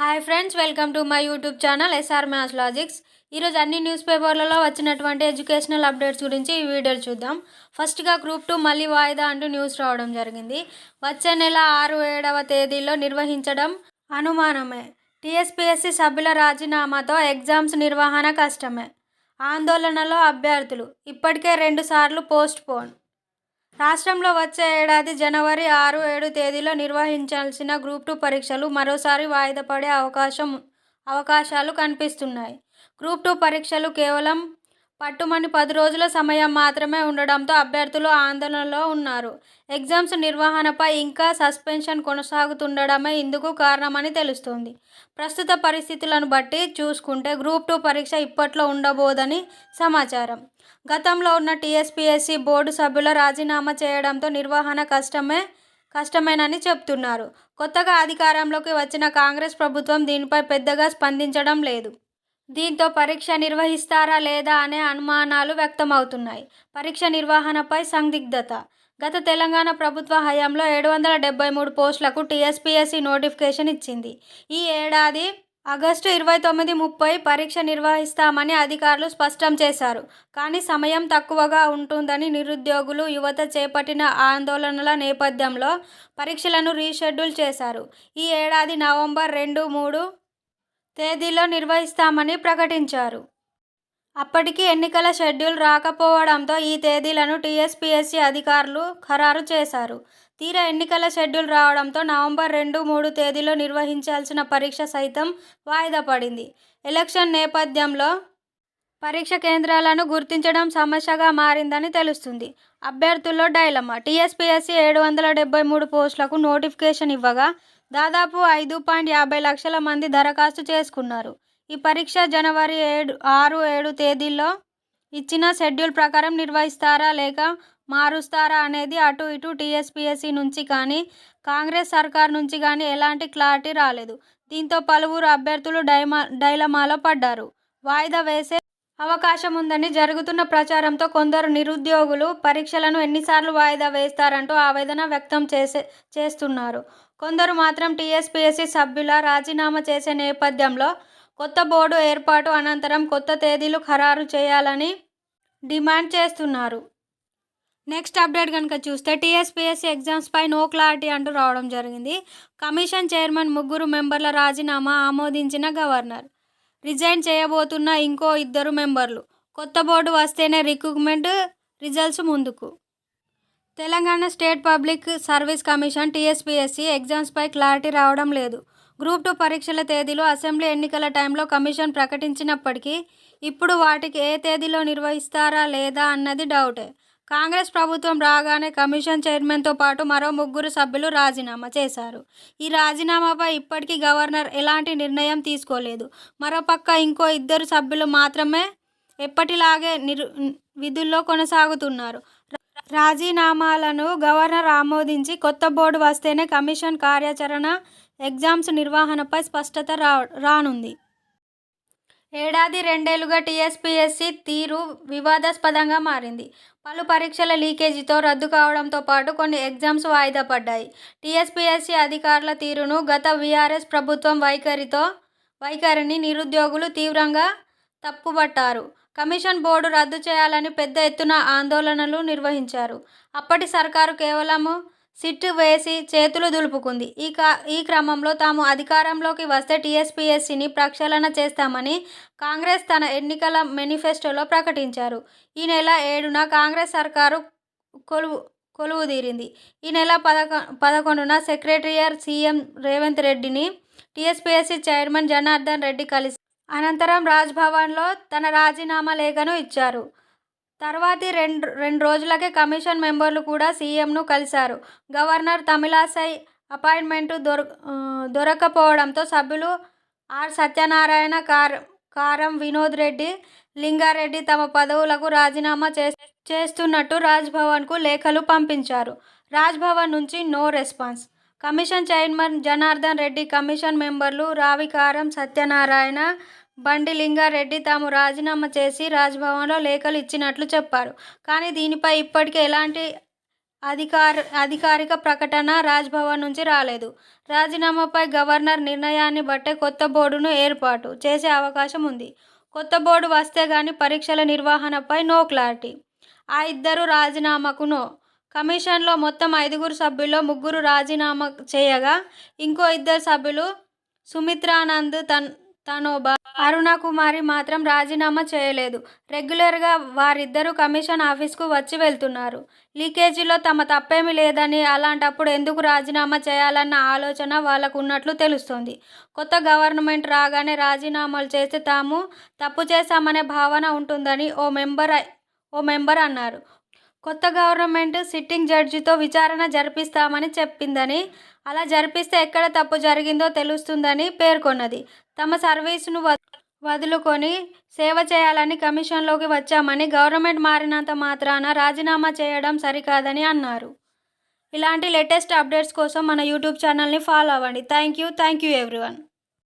Hi friends welcome to my YouTube channel S R maths logics ఈరోజు అన్ని news పేపర్లలో వచ్చినటువంటి ఎడ్యుకేషనల్ అప్డేట్స్ గురించి ఈ వీడియోలు చూద్దాం. ఫస్ట్గా గ్రూప్ టూ మళ్ళీ వాయిదా అంటూ న్యూస్ రావడం జరిగింది. వచ్చే నెల ఆరు ఏడవ తేదీలో నిర్వహించడం అనుమానమే. టీఎస్పీఎస్సీ సభ్యుల రాజీనామాతో ఎగ్జామ్స్ నిర్వహణ కష్టమే. ఆందోళనలో అభ్యర్థులు. ఇప్పటికే రెండుసార్లు పోస్ట్ పోన్ రాష్ట్రంలో వచ్చే ఏడాది జనవరి ఆరు ఏడు తేదీలో నిర్వహించాల్సిన గ్రూప్ టూ పరీక్షలు మరోసారి వాయిదా పడే అవకాశం అవకాశాలు కనిపిస్తున్నాయి. గ్రూప్ టూ పరీక్షలు కేవలం పట్టుమని పది రోజుల సమయం మాత్రమే ఉండడంతో అభ్యర్థులు ఆందోళనలో ఉన్నారు. ఎగ్జామ్స్ నిర్వహణపై ఇంకా సస్పెన్షన్ కొనసాగుతుండడమే ఇందుకు కారణమని తెలుస్తోంది. ప్రస్తుత పరిస్థితులను బట్టి చూసుకుంటే గ్రూప్ టూ పరీక్ష ఇప్పట్లో ఉండబోదని సమాచారం. గతంలో ఉన్న టీఎస్పీఎస్సీ బోర్డు సభ్యుల రాజీనామా చేయడంతో నిర్వహణ కష్టమే కష్టమేనని చెప్తున్నారు. కొత్తగా అధికారంలోకి వచ్చిన కాంగ్రెస్ ప్రభుత్వం దీనిపై పెద్దగా స్పందించడం లేదు. దీంతో పరీక్ష నిర్వహిస్తారా లేదా అనే అనుమానాలు వ్యక్తమవుతున్నాయి. పరీక్ష నిర్వహణపై సందిగ్ధత. గత తెలంగాణ ప్రభుత్వ హయాంలో ఏడు వందల డెబ్బై మూడు పోస్టులకు టీఎస్పీఎస్సీ నోటిఫికేషన్ ఇచ్చింది. ఈ ఏడాది ఆగస్టు ఇరవై తొమ్మిది ముప్పై పరీక్ష నిర్వహిస్తామని అధికారులు స్పష్టం చేశారు. కానీ సమయం తక్కువగా ఉంటుందని నిరుద్యోగులు యువత చేపట్టిన ఆందోళనల నేపథ్యంలో పరీక్షలను రీషెడ్యూల్ చేశారు. ఈ ఏడాది నవంబర్ రెండు మూడు తేదీలో నిర్వహిస్తామని ప్రకటించారు. అప్పటికి ఎన్నికల షెడ్యూల్ రాకపోవడంతో ఈ తేదీలను టీఎస్పీఎస్సీ అధికారులు ఖరారు చేశారు. తీరా ఎన్నికల షెడ్యూల్ రావడంతో నవంబర్ రెండు మూడు తేదీలో నిర్వహించాల్సిన పరీక్ష సైతం వాయిదా పడింది. ఎలక్షన్ నేపథ్యంలో పరీక్ష కేంద్రాలను గుర్తించడం సమస్యగా మారిందని తెలుస్తుంది. అభ్యర్థుల్లో డైలమా. టీఎస్పీఎస్సీ ఏడు వందల డెబ్బై మూడు పోస్టులకు నోటిఫికేషన్ ఇవ్వగా దాదాపు ఐదు పాయింట్ యాభై లక్షల మంది దరఖాస్తు చేసుకున్నారు. ఈ పరీక్ష జనవరి ఏడు ఆరు ఏడు తేదీల్లో ఇచ్చిన షెడ్యూల్ ప్రకారం నిర్వహిస్తారా లేక మారుస్తారా అనేది అటు ఇటు టీఎస్పీఎస్సీ నుంచి కానీ కాంగ్రెస్ సర్కార్ నుంచి కానీ ఎలాంటి క్లారిటీ రాలేదు. దీంతో పలువురు అభ్యర్థులు డైమా డైలమాలో పడ్డారు. వాయిదా వేసే అవకాశం ఉందని జరుగుతున్న ప్రచారంతో కొందరు నిరుద్యోగులు పరీక్షలను ఎన్నిసార్లు వాయిదా వేస్తారంటూ ఆవేదన వ్యక్తం చేసే చేస్తున్నారు. కొందరు మాత్రం టీఎస్పీఎస్సీ సభ్యుల రాజీనామా చేసే నేపథ్యంలో కొత్త బోర్డు ఏర్పాటు అనంతరం కొత్త తేదీలు ఖరారు చేయాలని డిమాండ్ చేస్తున్నారు. నెక్స్ట్ అప్డేట్ కనుక చూస్తే టీఎస్పీఎస్సీ ఎగ్జామ్స్పై నో క్లారిటీ అంటూ రావడం జరిగింది. కమిషన్ చైర్మన్ ముగ్గురు మెంబర్ల రాజీనామా ఆమోదించిన గవర్నర్. రిజైన్ చేయబోతున్న ఇంకో ఇద్దరు మెంబర్లు. కొత్త బోర్డు వస్తేనే రిక్రూట్మెంట్ రిజల్ట్స్ ముందుకు. Telangana state public service commission TSPSC ఎగ్జామ్స్పై clarity రావడం లేదు. గ్రూప్ టూ పరీక్షల తేదీలు అసెంబ్లీ ఎన్నికల టైంలో కమిషన్ ప్రకటించినప్పటికీ ఇప్పుడు వాటికి ఏ తేదీలో నిర్వహిస్తారా లేదా అన్నది డౌటే. కాంగ్రెస్ ప్రభుత్వం రాగానే కమిషన్ చైర్మన్తో పాటు మరో ముగ్గురు సభ్యులు రాజీనామా చేశారు. ఈ రాజీనామాపై ఇప్పటికీ గవర్నర్ ఎలాంటి నిర్ణయం తీసుకోలేదు. మరోపక్క ఇంకో ఇద్దరు సభ్యులు మాత్రమే ఎప్పటిలాగే నిరు విధుల్లో కొనసాగుతున్నారు. రాజీనామాలను గవర్నర్ ఆమోదించి కొత్త బోర్డు వస్తేనే కమిషన్ కార్యాచరణ ఎగ్జామ్స్ నిర్వహణపై స్పష్టత రా రానుంది. ఏడాది రెండేళ్ళుగా టీఎస్పీఎస్సీ తీరు వివాదాస్పదంగా మారింది. పలు పరీక్షల లీకేజీతో రద్దు కావడంతో పాటు కొన్ని ఎగ్జామ్స్ వాయిదా పడ్డాయి. టీఎస్పీఎస్సీ అధికారుల తీరును గత వీఆర్ఎస్ ప్రభుత్వం వైఖరితో వైఖరిని నిరుద్యోగులు తీవ్రంగా తప్పుబట్టారు. కమిషన్ బోర్డు రద్దు చేయాలని పెద్ద ఎత్తున ఆందోళనలు నిర్వహించారు. అప్పటి సర్కారు కేవలము సిట్ వేసి చేతులు దులుపుకుంది. ఈ ఈ క్రమంలో తాము అధికారంలోకి వస్తే టీఎస్పీఎస్సీని ప్రక్షాళన చేస్తామని కాంగ్రెస్ తన ఎన్నికల మేనిఫెస్టోలో ప్రకటించారు. ఈ నెల ఏడున కాంగ్రెస్ సర్కారు కొలువు కొలువు తీరింది. ఈ నెల పదకొ పదకొండున సెక్రటరియర్ సీఎం రేవంత్ రెడ్డిని టీఎస్పీఎస్సీ చైర్మన్ జనార్దన్ రెడ్డి కలిసి అనంతరం రాజ్భవన్లో తన రాజీనామా లేఖను ఇచ్చారు. తర్వాతి రెండు రెండు రోజులకే కమిషన్ మెంబర్లు కూడా సీఎంను కలిశారు. గవర్నర్ తమిళాసై అపాయింట్మెంటు దొర దొరకపోవడంతో సభ్యులు ఆర్ సత్యనారాయణ కార్ కారం వినోద్ రెడ్డి లింగారెడ్డి తమ పదవులకు రాజీనామా చే చేస్తున్నట్టు రాజ్భవన్కు లేఖలు పంపించారు. రాజ్భవన్ నుంచి no response. Commission chairman Janardhan Reddy commission మెంబర్లు రావికారం సత్యనారాయణ బండి లింగారెడ్డి తాము రాజీనామా చేసి రాజ్భవన్లో లేఖలు ఇచ్చినట్లు చెప్పారు. కానీ దీనిపై ఇప్పటికే ఎలాంటి అధికార అధికారిక ప్రకటన రాజ్భవన్ నుంచి రాలేదు. రాజీనామాపై గవర్నర్ నిర్ణయాన్ని బట్టే కొత్త బోర్డును ఏర్పాటు చేసే అవకాశం ఉంది. కొత్త బోర్డు వస్తే గాని పరీక్షల నిర్వహణపై నో క్లారిటీ. ఆ ఇద్దరు రాజీనామాకు నో కమిషన్లో మొత్తం ఐదుగురు సభ్యుల్లో ముగ్గురు రాజీనామా చేయగా ఇంకో ఇద్దరు సభ్యులు సుమిత్రానంద్ తన్ తనోబా అరుణకుమారి మాత్రం రాజీనామా చేయలేదు. రెగ్యులర్గా వారిద్దరూ కమిషన్ ఆఫీస్కు వచ్చి వెళ్తున్నారు. లీకేజీలో తమ తప్పేమీ లేదని అలాంటప్పుడు ఎందుకు రాజీనామా చేయాలన్న ఆలోచన వాళ్ళకు ఉన్నట్లు తెలుస్తోంది. కొత్త గవర్నమెంట్ రాగానే రాజీనామాలు చేస్తే తాము తప్పు చేశామనే భావన ఉంటుందని ఓ మెంబర్ ఓ మెంబర్ అన్నారు. కొత్త గవర్నమెంట్ సిట్టింగ్ జడ్జితో విచారణ జరిపిస్తామని చెప్పిందని అలా జరిపిస్తే ఎక్కడ తప్పు జరిగిందో తెలుస్తుందని పేర్కొన్నది. తమ సర్వీసును వదులుకొని సేవ చేయాలని కమిషన్లోకి వచ్చామని గవర్నమెంట్ మారినంత మాత్రాన రాజీనామా చేయడం సరికాదని అన్నారు. ఇలాంటి లేటెస్ట్ అప్డేట్స్ కోసం మన యూట్యూబ్ ఛానల్ని ఫాలో అవ్వండి. Thank you. Thank you everyone.